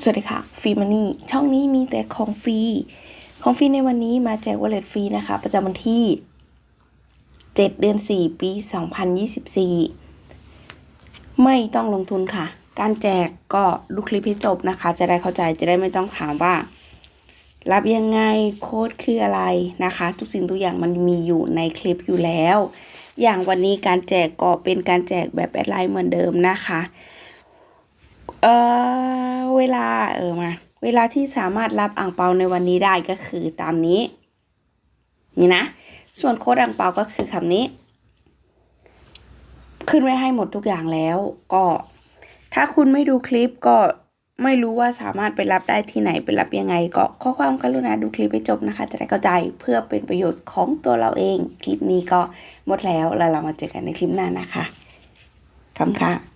สวัสดีค่ะฟรีมันนี่ช่องนี้มีแต่ของฟรีของฟรีในวันนี้มาแจกวอลเล็ตฟรีนะคะ ประจำวันที่ 7 เดือน 4 ปี 2024 ไม่ต้องลงทุนค่ะ การแจกก็ดูคลิปให้จบนะคะ จะได้เข้าใจจะได้ไม่ต้องถามว่า รับยังไงโค้ดคืออะไรนะคะ ทุกสิ่งทุกอย่างมันมีอยู่ในคลิปอยู่แล้ว อย่างวันนี้การแจกก็เป็นการแจกแบบแอดไลน์เหมือนเดิมนะคะ เอ่อ เวลาเออมาเวลาที่สามารถรับอ่างเปาในวันนี้ได้ก็คือตามนี้ นี่นะ ส่วนโค้ดอ่างเปาก็คือคำนี้ ขึ้นไว้ให้หมดทุกอย่างแล้วก็ ถ้าคุณไม่ดูคลิปก็ไม่รู้ว่าสามารถไปรับได้ที่ไหนไปรับยังไง ก็ข้อความกรุณาดูคลิปให้จบนะคะ จะได้เข้าใจเพื่อเป็นประโยชน์ของตัวเราเอง คลิปนี้ก็หมดแล้วแล้วเรามาเจอกันในคลิปหน้านะคะคุณค่ะ